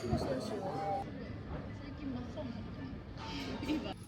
醤油とライスでしょ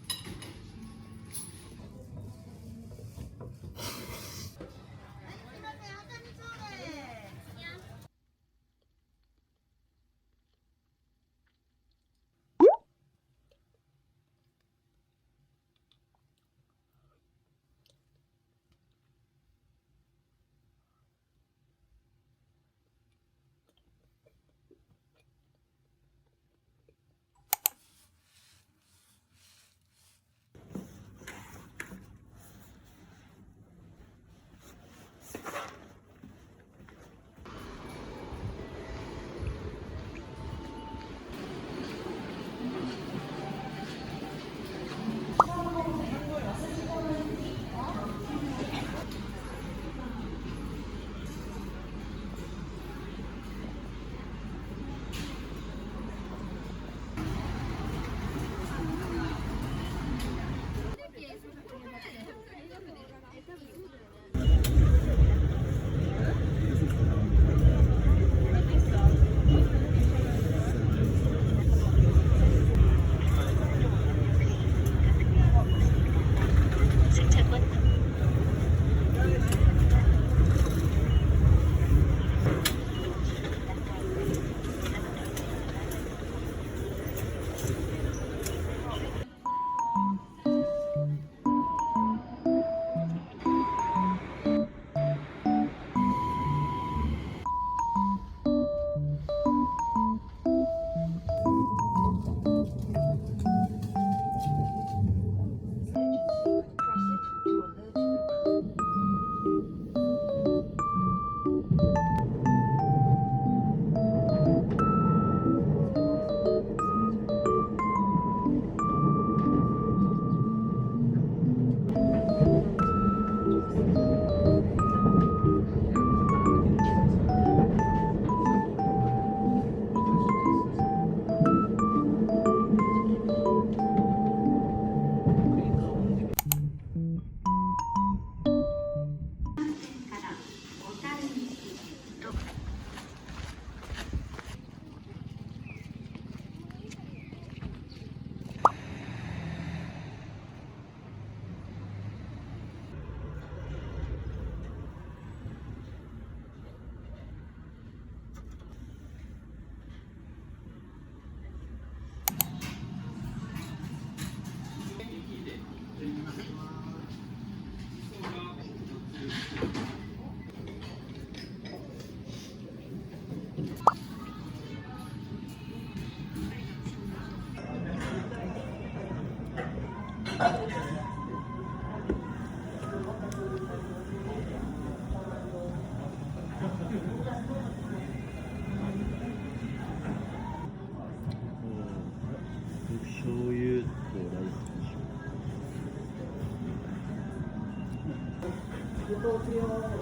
Patreon.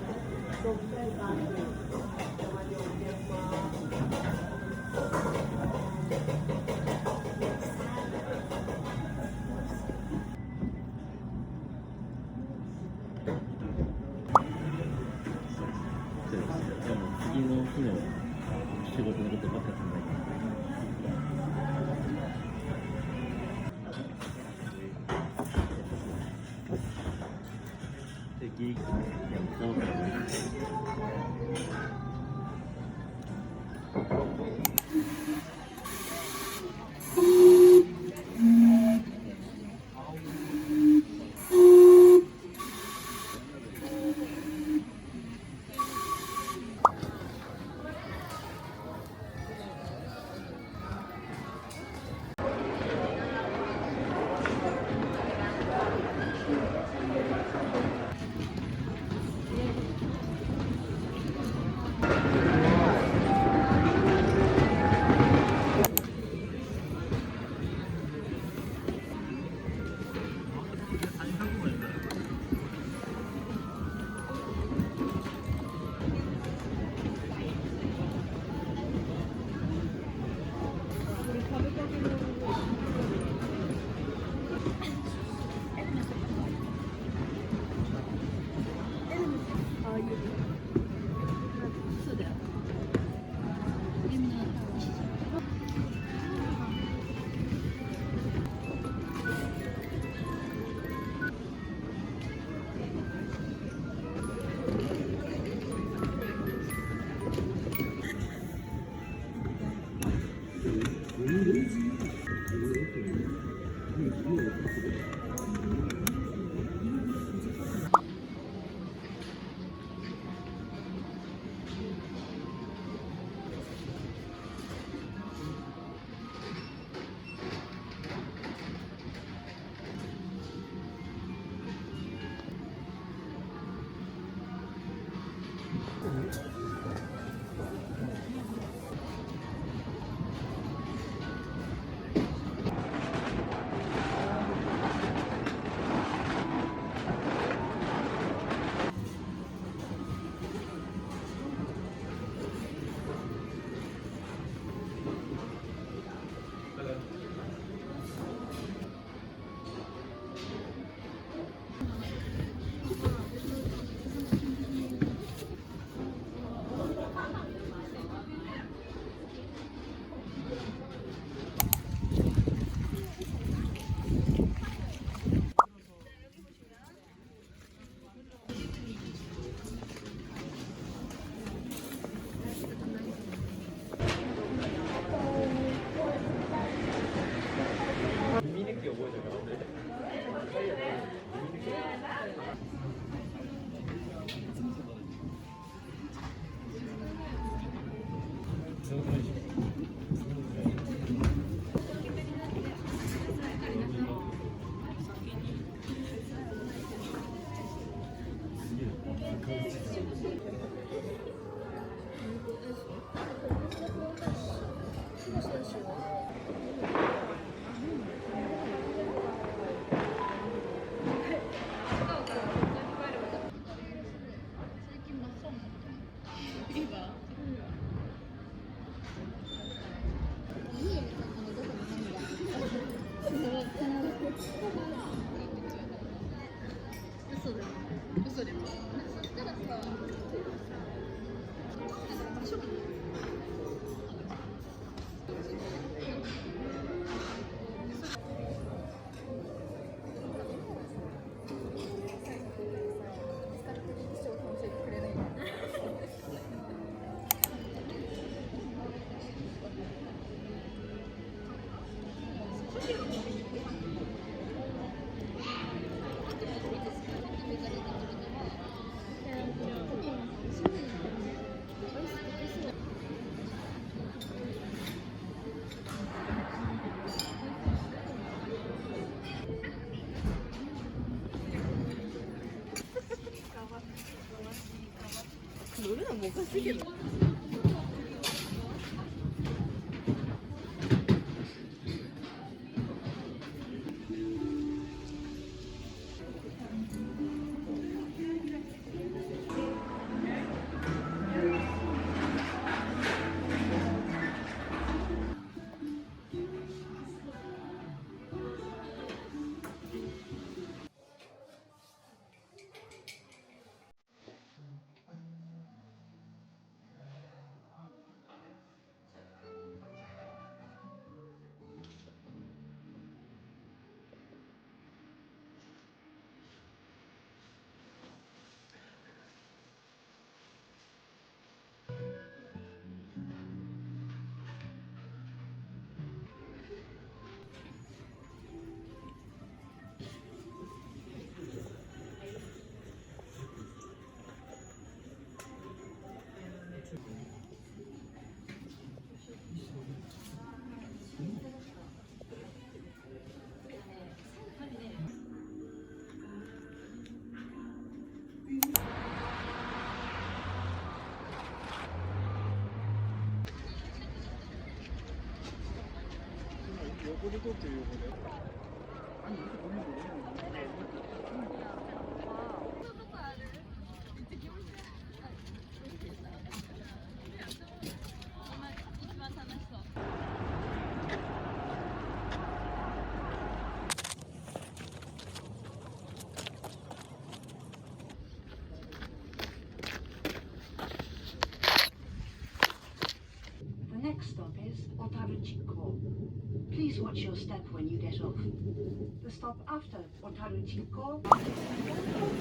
Let's begin. 노래는 뭐가 쓰게 The The stop after Otaruchiko 있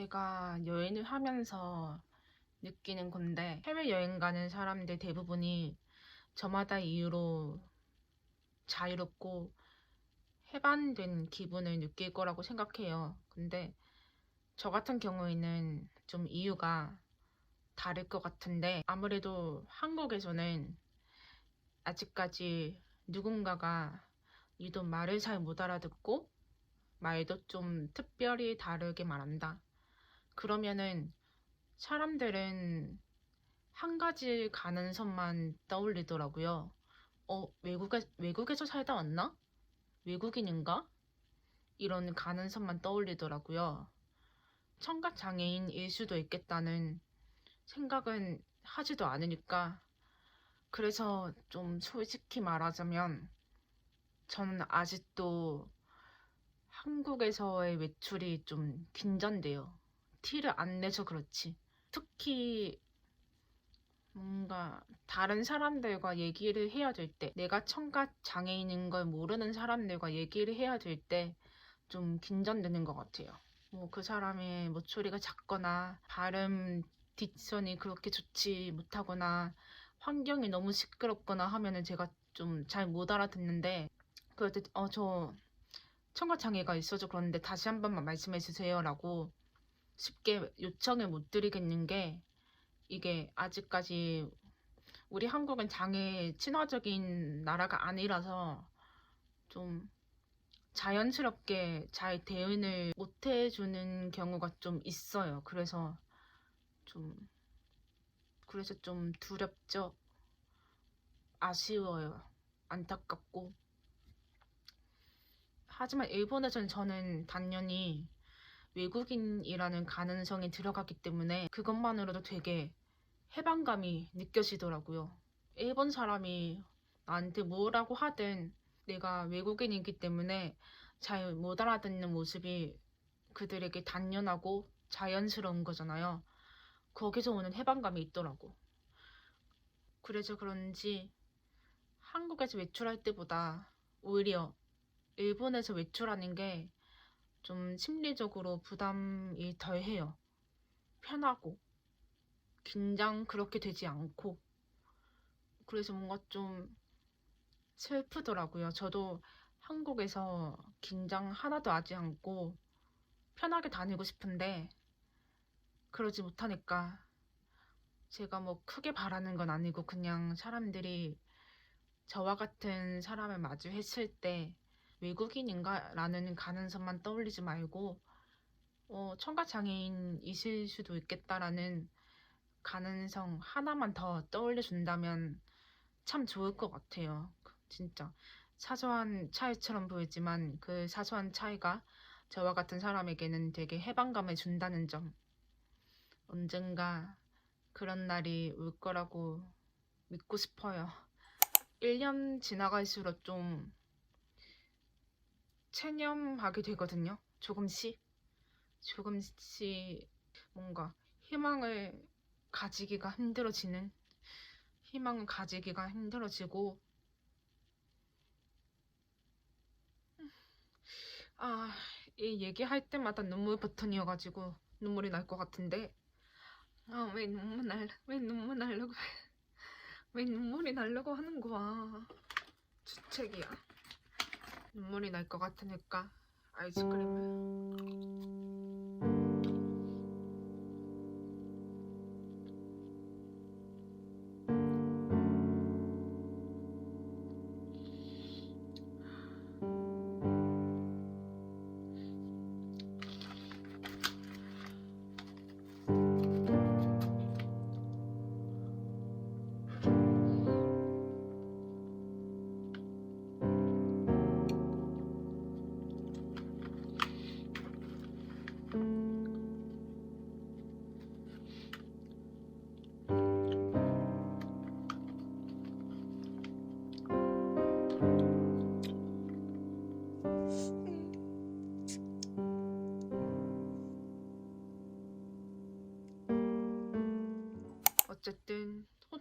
제가 여행을 하면서 느끼는 건데 해외여행 가는 사람들 대부분이 저마다 이유로 자유롭고 해방된 기분을 느낄 거라고 생각해요. 근데 저 같은 경우에는 좀 이유가 다를 것 같은데 아무래도 한국에서는 아직까지 누군가가 유독 말을 잘 못 알아듣고 말도 좀 특별히 다르게 말한다. 그러면은 사람들은 한 가지 가능성만 떠올리더라고요. 어, 외국에, 외국에서 살다 왔나? 외국인인가? 이런 가능성만 떠올리더라고요. 청각 장애인일 수도 있겠다는 생각은 하지도 않으니까. 그래서 좀 솔직히 말하자면 저는 아직도 한국에서의 외출이 좀 긴장돼요. 티를 안 내서 그렇지. 특히 뭔가 다른 사람들과 얘기를 해야 될 때, 내가 청각 장애인인 걸 모르는 사람들과 얘기를 해야 될 때 좀 긴장되는 것 같아요. 뭐 그 사람의 목소리가 작거나 발음 딕션이 그렇게 좋지 못하거나 환경이 너무 시끄럽거나 하면은 제가 좀 잘 못 알아듣는데 그럴 때 어 저 청각 장애가 있어서 그러는데 다시 한 번만 말씀해 주세요라고 쉽게 요청을 못 드리겠는 게 이게 아직까지 우리 한국은 장애 친화적인 나라가 아니라서 좀 자연스럽게 잘 대응을 못 해주는 경우가 좀 있어요. 그래서 좀 그래서 좀 두렵죠. 아쉬워요. 안타깝고. 하지만 일본에서는 저는 당연히 외국인이라는 가능성이 들어갔기 때문에 그것만으로도 되게 해방감이 느껴지더라고요. 일본 사람이 나한테 뭐라고 하든 내가 외국인이기 때문에 잘 못 알아듣는 모습이 그들에게 단연하고 자연스러운 거잖아요. 거기서 오는 해방감이 있더라고. 그래서 그런지 한국에서 외출할 때보다 오히려 일본에서 외출하는 게 좀 심리적으로 부담이 덜해요. 편하고 긴장 그렇게 되지 않고 그래서 뭔가 좀 슬프더라고요. 저도 한국에서 긴장 하나도 하지 않고 편하게 다니고 싶은데 그러지 못하니까 제가 뭐 크게 바라는 건 아니고 그냥 사람들이 저와 같은 사람을 마주했을 때 외국인인가? 라는 가능성만 떠올리지 말고 어, 청각 장애인이실 수도 있겠다라는 가능성 하나만 더 떠올려 준다면 참 좋을 것 같아요. 진짜 사소한 차이처럼 보이지만 그 사소한 차이가 저와 같은 사람에게는 되게 해방감을 준다는 점. 언젠가 그런 날이 올 거라고 믿고 싶어요. 1년 지나갈수록 좀 체념하게 되거든요. 조금씩. 조금씩 뭔가 희망을 가지기가 힘들어지는 희망을 가지기가 힘들어지고 아, 이 얘기할 때마다 눈물 버튼이어가지고 눈물이 날 것 같은데 아, 왜 눈물 날, 왜 눈물 날려고 왜 눈물이 나려고 하는 거야 주책이야 눈물이 날 것 같으니까 아이스크림을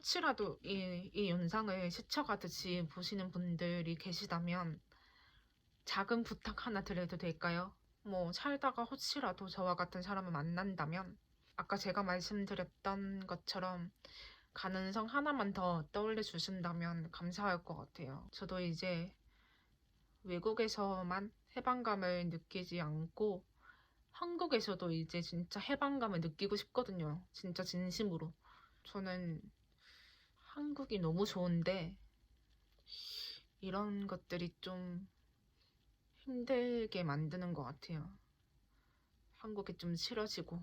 혹시라도 이, 이 영상을 스쳐가듯이 보시는 분들이 계시다면 작은 부탁 하나 드려도 될까요? 뭐 살다가 혹시라도 저와 같은 사람을 만난다면 아까 제가 말씀드렸던 것처럼 가능성 하나만 더 떠올려 주신다면 감사할 것 같아요. 저도 이제 외국에서만 해방감을 느끼지 않고 한국에서도 이제 진짜 해방감을 느끼고 싶거든요. 진짜 진심으로. 저는 한국이 너무 좋은데 이런 것들이 좀 힘들게 만드는 것 같아요. 한국이 좀 싫어지고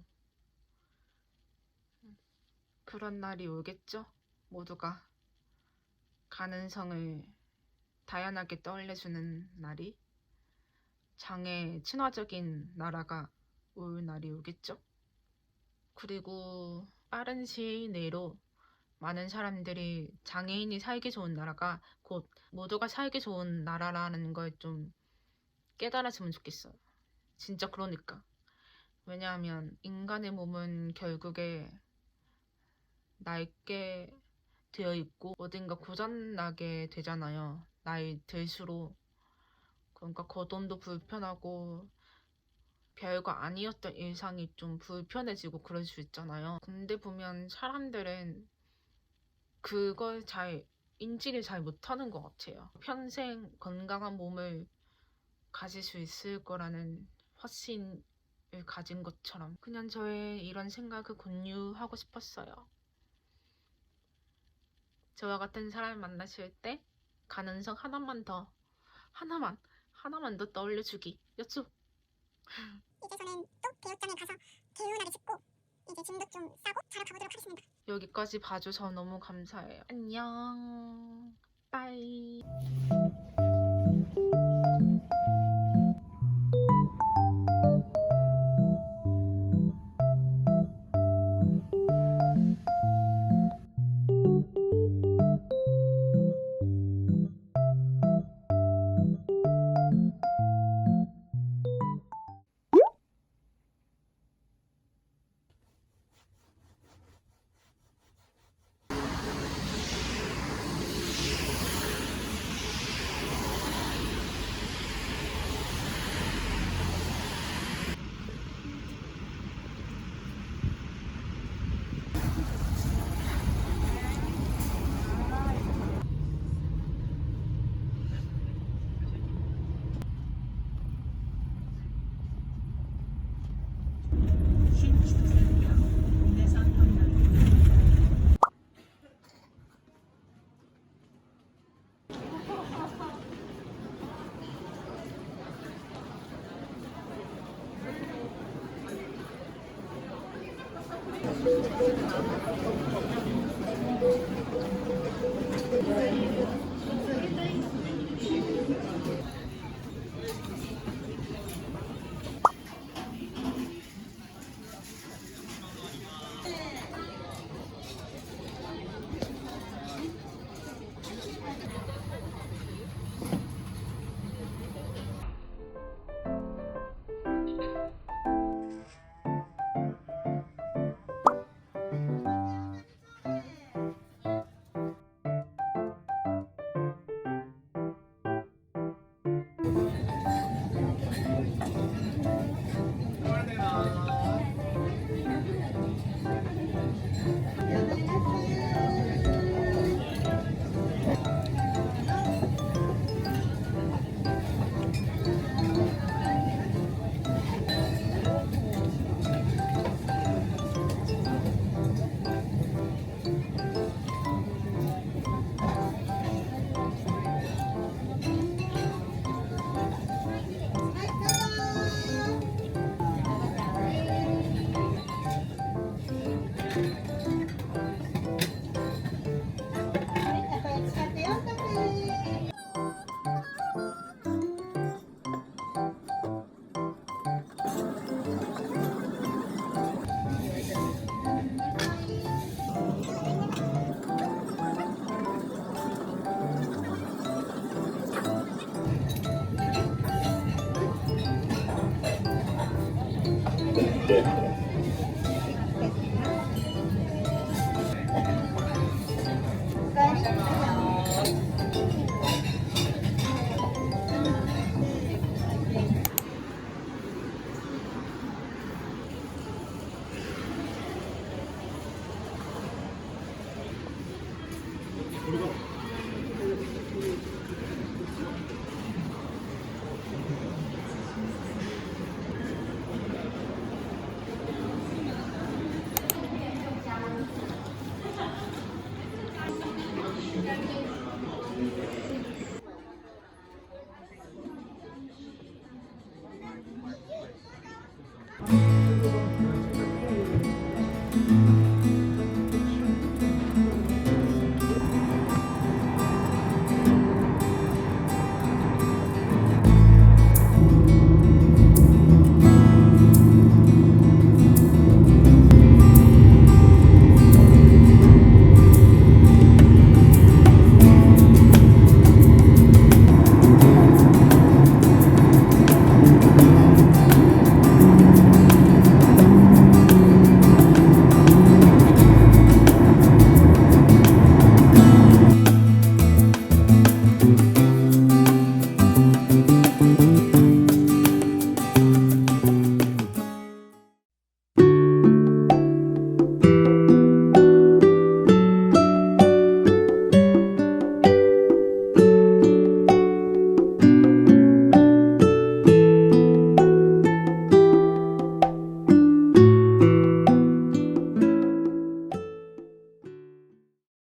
그런 날이 오겠죠? 모두가 가능성을 다양하게 떠올려주는 날이 장애 친화적인 나라가 올 날이 오겠죠? 그리고 빠른 시일 내로 많은 사람들이 장애인이 살기 좋은 나라가 곧 모두가 살기 좋은 나라라는 걸 좀 깨달았으면 좋겠어요. 진짜 그러니까. 왜냐하면 인간의 몸은 결국에 낡게 되어 있고 어딘가 고장나게 되잖아요. 나이 들수록. 그러니까 거동도 불편하고 별거 아니었던 일상이 좀 불편해지고 그럴 수 있잖아요. 근데 보면 사람들은 그걸 잘 인지를 잘 못하는 것 같아요. 평생 건강한 몸을 가질 수 있을 거라는 확신을 가진 것처럼 그냥 저의 이런 생각을 공유하고 싶었어요. 저와 같은 사람을 만나실 때 가능성 하나만 더 하나만 하나만 더 떠올려주기 여쭈 이제 저는 또 대육장에 가서 개운하게 짚고 이제 짐도 좀 싸고 자러 가보도록 하겠습니다. 여기까지 봐줘서 너무 감사해요. 안녕.